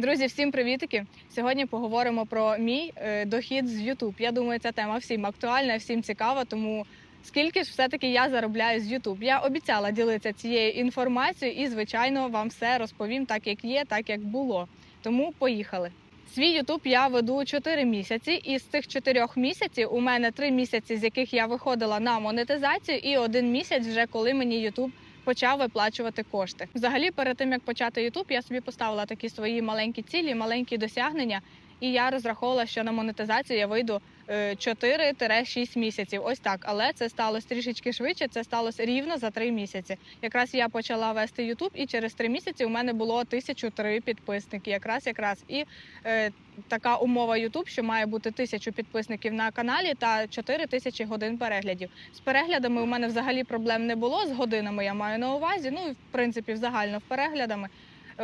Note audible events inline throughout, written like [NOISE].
Друзі, всім привітики! Сьогодні поговоримо про мій е, дохід з YouTube. Я думаю, ця тема всім актуальна, всім цікава. Тому скільки ж все-таки я заробляю з YouTube? Я обіцяла ділитися цією інформацією і, звичайно, вам все розповім так, як є, так як було. Тому поїхали. Свій YouTube я веду 4 місяці, і з цих 4 місяців у мене 3 місяці, з яких я виходила на монетизацію, і один місяць, вже коли мені YouTube почав виплачувати кошти. Взагалі, перед тим як почати Ютуб, я собі поставила такі свої маленькі цілі, маленькі досягнення. І я розраховувала, що на монетизацію я вийду 4-6 місяців. Ось так. Але це сталося трішечки швидше. Це сталося рівно за 3 місяці. Якраз я почала вести YouTube, і через 3 місяці у мене було 1003 підписники. Якраз якраз і е, така умова YouTube, що має бути 1000 підписників на каналі та 4 тисячі годин переглядів. З переглядами у мене взагалі проблем не було. З годинами я маю на увазі. Ну і в принципі, взагально в переглядами.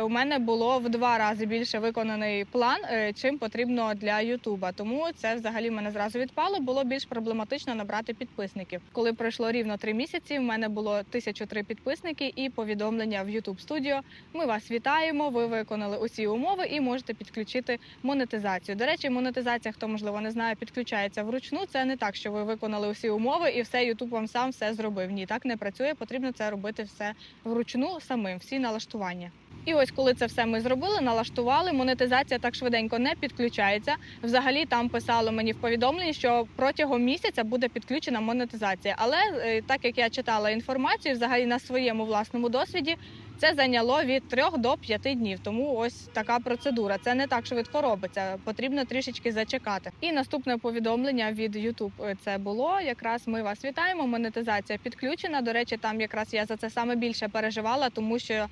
У мене було в два рази більше виконаний план, е, чим потрібно для Ютуба. Тому це взагалі мене зразу відпало. Було більш проблематично набрати підписників. Коли пройшло рівно три місяці, в мене було 1003 підписники і повідомлення в YouTube Studio. Ми вас вітаємо. Ви виконали усі умови і можете підключити монетизацію. До речі, монетизація, хто можливо не знає, підключається вручну. Це не так, що ви виконали усі умови і все YouTube вам сам все зробив. Ні, так не працює. Потрібно це робити все вручну самим, всі налаштування. І ось коли це все ми зробили, налаштували. Монетизація так швиденько не підключається. Взагалі там писало мені в повідомленні, що протягом місяця буде підключена монетизація. Але е, так як я читала інформацію, взагалі на своєму власному досвіді. Це зайняло від 3 до 5 днів, тому ось така процедура. Це не так швидко робиться. Потрібно трішечки зачекати. І наступне повідомлення від YouTube е, це було. Якраз ми вас вітаємо. Монетизація підключена. До речі, там якраз я за це саме більше переживала, тому що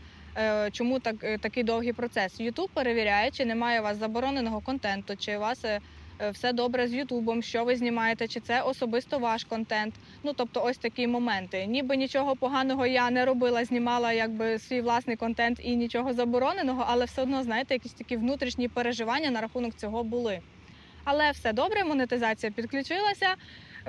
Чому так е, такий довгий процес? Ютуб перевіряє, чи немає у вас забороненого контенту, чи у вас е, е, все добре з Ютубом, що ви знімаєте, чи це особисто ваш контент. Ну тобто, ось такі моменти. Ніби нічого поганого я не робила, знімала якби свій власний контент і нічого забороненого, але все одно, знаєте, якісь такі внутрішні переживання на рахунок цього були. Але все добре, монетизація підключилася.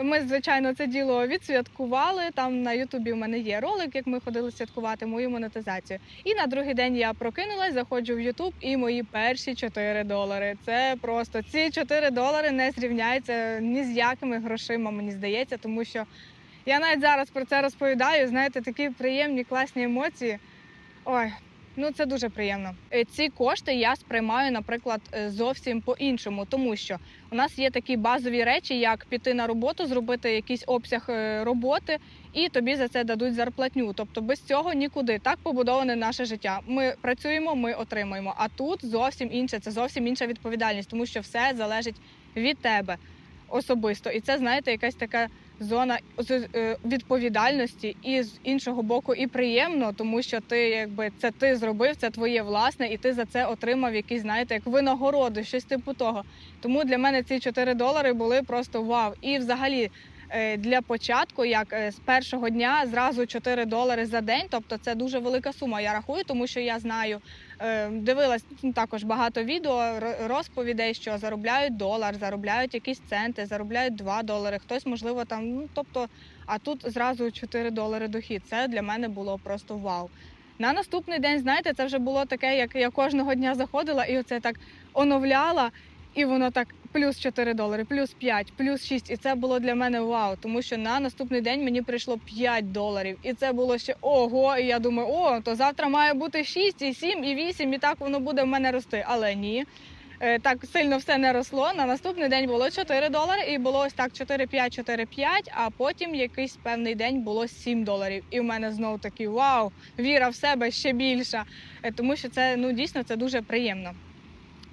Ми, звичайно, це діло відсвяткували. Там на Ютубі у мене є ролик, як ми ходили святкувати мою монетизацію. І на другий день я прокинулась, заходжу в Ютуб і мої перші 4 долари. Це просто ці 4 долари не зрівняються ні з якими грошима, мені здається, тому що я навіть зараз про це розповідаю. Знаєте, такі приємні, класні емоції. Ой, Ну, це дуже приємно. Е, Ці кошти я сприймаю, наприклад, е, зовсім по-іншому, тому що у нас є такі базові речі, як піти на роботу, зробити якийсь обсяг е, роботи, і тобі за це дадуть зарплатню. Тобто без цього нікуди. Так побудоване наше життя. Ми працюємо, ми отримуємо. А тут зовсім інше, це зовсім інша відповідальність, тому що все залежить від тебе особисто. І це, знаєте, якась така зона е, відповідальності, і з іншого боку, і приємно, тому що ти, якби це ти зробив, це твоє власне, і ти за це отримав якісь, знаєте, як винагороду, щось типу того. Тому для мене ці 4 долари були просто вау. І взагалі. Е, Для початку, як е, з першого дня, зразу 4 долари за день. Тобто це дуже велика сума. Я рахую, тому що я знаю, е, дивилась ну, також багато відео, розповідей, що заробляють долар, заробляють якісь центи, заробляють 2 долари. Хтось, можливо, там, ну тобто, а тут зразу 4 долари дохід. Це для мене було просто вау. На наступний день, знаєте, це вже було таке, як я кожного дня заходила і оце так оновляла, і воно так плюс 4 долари, плюс 5, плюс 6. І це було для мене вау, тому що на наступний день мені прийшло 5 доларів. І це було ще ого. І я думаю, о, то завтра має бути 6, і 7, і 8, і так воно буде в мене рости. Але ні. Е, Так сильно все не росло. На наступний день було 4 долари, і було ось так 4-5, 4-5, а потім якийсь певний день було 7 доларів. І в мене знову такий вау, віра в себе ще більша. Е, Тому що це ну дійсно це дуже приємно.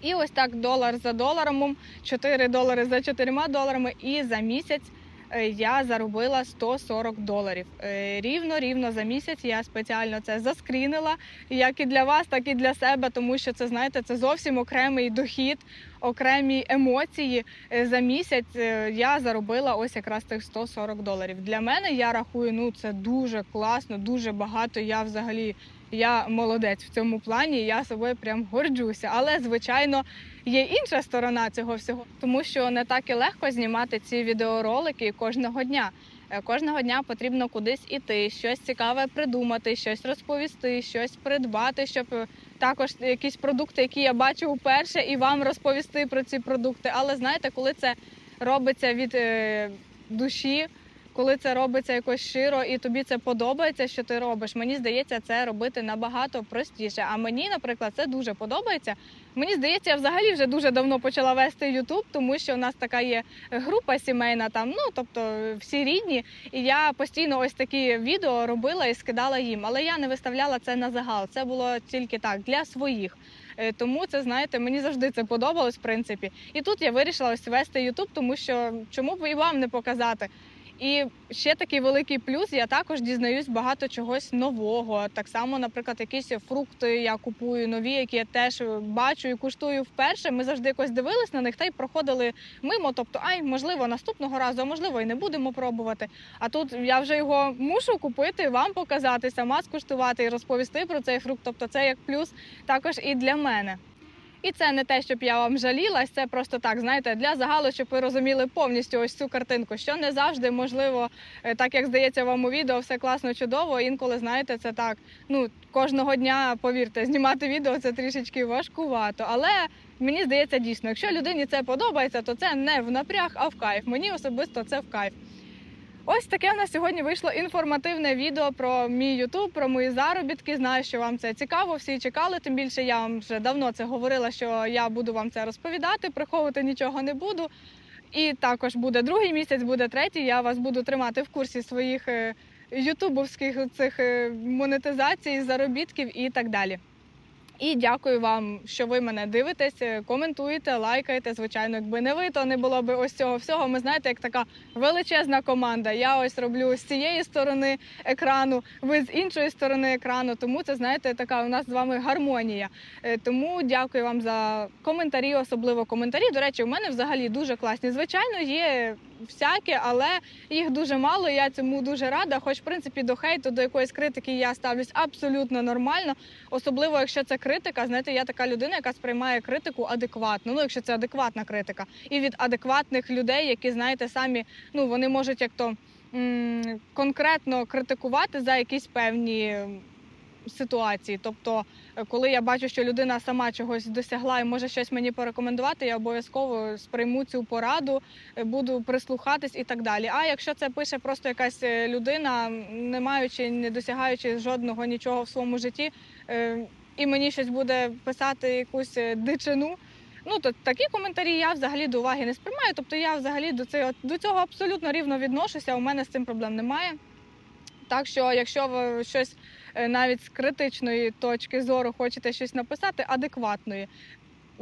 І ось так долар за доларом, 4 долари за 4 доларами, і за місяць е, я заробила 140 доларів. Е, Рівно, рівно за місяць я спеціально це заскрінила, як і для вас, так і для себе, тому що це знаєте, це зовсім окремий дохід, окремі емоції. Е, За місяць е, я заробила ось якраз тих 140 доларів. Для мене я рахую, ну це дуже класно, дуже багато. Я взагалі я молодець в цьому плані. Я собою прям горджуся. Але звичайно є інша сторона цього всього, тому що не так і легко знімати ці відеоролики кожного дня. Е, Кожного дня потрібно кудись іти, щось цікаве придумати, щось розповісти, щось придбати, щоб е, також якісь продукти, які я бачу вперше, і вам розповісти про ці продукти. Але знаєте, коли це робиться від е, душі, коли це робиться якось щиро і тобі це подобається, що ти робиш, мені здається, це робити набагато простіше. А мені, наприклад, це дуже подобається. Mені здається, я взагалі вже дуже давно почала вести Ютуб, тому що у нас така є група сімейна, там ну тобто всі рідні. І я постійно ось такі відео робила і скидала їм. Але я не виставляла це на загал. Це було тільки так для своїх. Е, Тому це знаєте, мені завжди це подобалось, в принципі. І тут я вирішила ось вести Ютуб, тому що чому б і вам не показати. І ще такий великий плюс. Я також дізнаюсь багато чогось нового. Так само, наприклад, якісь фрукти я купую нові, які я теж бачу і куштую вперше. Ми завжди якось дивились на них та й проходили мимо. Тобто, ай, можливо, наступного разу, а можливо, і не будемо пробувати. А тут я вже його мушу купити, вам показати, сама скуштувати і розповісти про цей фрукт. Тобто, це як плюс також і для мене. І це не те, щоб я вам жалілась, це просто так, знаєте, для загалу, щоб ви розуміли повністю ось цю картинку, що не завжди можливо, е, так як здається вам у відео, все класно, чудово. Інколи знаєте, це так. Ну кожного дня, повірте, знімати відео це трішечки важкувато. Але мені здається, дійсно, якщо людині це подобається, то це не в напряг, а в кайф. Мені особисто це в кайф. Ось таке в нас сьогодні вийшло інформативне відео про мій Ютуб, про мої заробітки. Знаю, що вам це цікаво. Всі чекали. Тим більше я вам вже давно це говорила, що я буду вам це розповідати, приховувати нічого не буду. І також буде другий місяць, буде третій. Я вас буду тримати в курсі своїх е, ютубовських цих е, монетизацій, заробітків і так далі. І дякую вам, що ви мене дивитесь, коментуєте, лайкаєте. Звичайно, якби не ви, то не було б ось цього всього. Ми знаєте, як така величезна команда. Я ось роблю з цієї сторони екрану, ви з іншої сторони екрану. Тому це знаєте, така у нас з вами гармонія. Е, Тому дякую вам за коментарі, особливо коментарі. До речі, у мене взагалі дуже класні. Звичайно, є всяке, але їх дуже мало. Я цьому дуже рада. Хоч, в принципі, до хейту, до якоїсь критики я ставлюсь абсолютно нормально. Особливо, якщо це критика. Знаєте, я така людина, яка сприймає критику адекватно. Ну, якщо це адекватна критика, і від адекватних людей, які знаєте, самі ну вони можуть як то конкретно критикувати за якісь певні. Ситуації, тобто, е, коли я бачу, що людина сама чогось досягла і може щось мені порекомендувати, я обов'язково сприйму цю пораду, е, буду прислухатись і так далі. А якщо це пише просто якась е, людина, не маючи, не досягаючи жодного нічого в своєму житті, і мені щось буде писати якусь дичину. Ну то такі коментарі я взагалі до уваги не сприймаю. Тобто я взагалі до цього до цього абсолютно рівно відношуся. У мене з цим проблем немає. Так що, якщо ви щось е, навіть з критичної точки зору хочете щось написати, адекватної.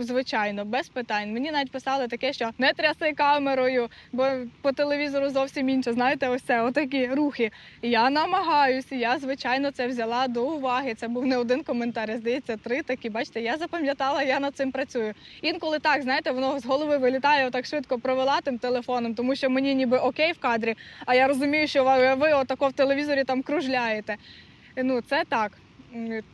Звичайно, без питань. Мені навіть писали таке, що не тряси камерою, бо по телевізору зовсім інше. Знаєте, ось це, отакі рухи. Я намагаюся, я звичайно це взяла до уваги. Це був не один коментар, здається, три такі. Бачите, я запам'ятала, я над цим працюю. Інколи так, знаєте, воно з голови вилітає отак швидко провела тим телефоном, тому що мені ніби окей в кадрі, а я розумію, що ви, отако в телевізорі там кружляєте. Ну, це так.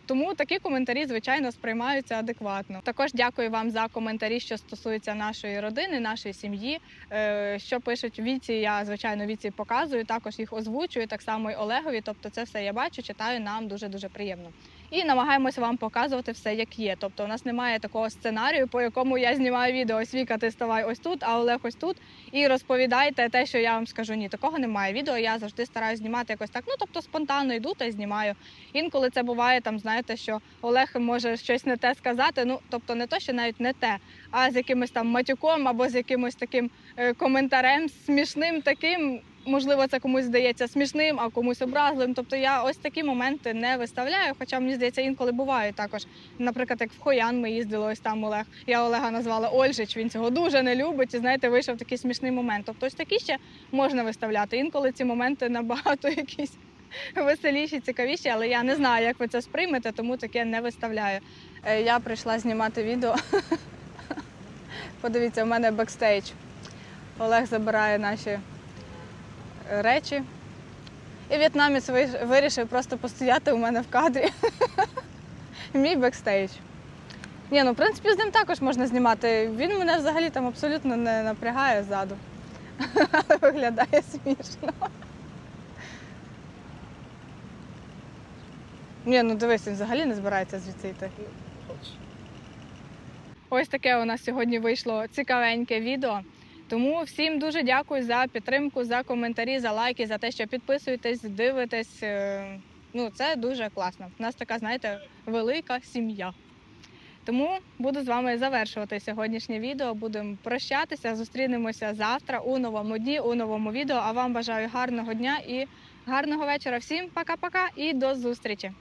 Тому такі коментарі, звичайно, сприймаються адекватно. Також дякую вам за коментарі, що стосуються нашої родини, нашої сім'ї. Е, Що пишуть віці, я звичайно віці показую, також їх озвучую, так само і Олегові. Тобто, це все я бачу, читаю. Нам дуже дуже приємно. І намагаємося вам показувати все, як є. Тобто, у нас немає такого сценарію, по якому я знімаю відео. Ось Віка, ти ставай ось тут, а Олег ось тут. І розповідайте те, що я вам скажу. Ні, такого немає. Відео я завжди стараюся знімати якось так. Ну тобто спонтанно йду та знімаю. Інколи це буває там, знаєте, що Олег може щось не те сказати. Ну тобто не то, що навіть не те, а з якимось там матюком або з якимось таким е, коментарем смішним таким. Можливо, це комусь здається смішним, а комусь образливим. Тобто я ось такі моменти не виставляю. Хоча мені здається, інколи бувають також. Наприклад, як в Хоян ми їздили, ось там Олег. Я Олега назвала Ольжич. Він цього дуже не любить. І знаєте, вийшов такий смішний момент. Тобто, ось такі ще можна виставляти. Інколи ці моменти набагато [LAUGHS] якісь веселіші, цікавіші, але я не знаю, як ви це сприймете, тому таке не виставляю. Е, Я прийшла знімати відео. [LAUGHS] Подивіться, у мене бекстейдж. Олег забирає наші речі. І в'єтнамець вирішив просто постояти у мене в кадрі. [LAUGHS] Мій бекстейдж. Ні, ну в принципі з ним також можна знімати. Він мене взагалі там абсолютно не напрягає ззаду. [LAUGHS] Але виглядає смішно. Ні, ну дивись, він взагалі не збирається звідси йти. Ну, Ось таке у нас сьогодні вийшло цікавеньке відео. Тому всім дуже дякую за підтримку, за коментарі, за лайки, за те, що підписуєтесь, дивитесь. Е, Ну, це дуже класно. У нас така, знаєте, велика сім'я. Тому буду з вами завершувати сьогоднішнє відео. Будемо прощатися, зустрінемося завтра у новому дні, у новому відео. А вам бажаю гарного дня і гарного вечора. Всім пока-пока і до зустрічі!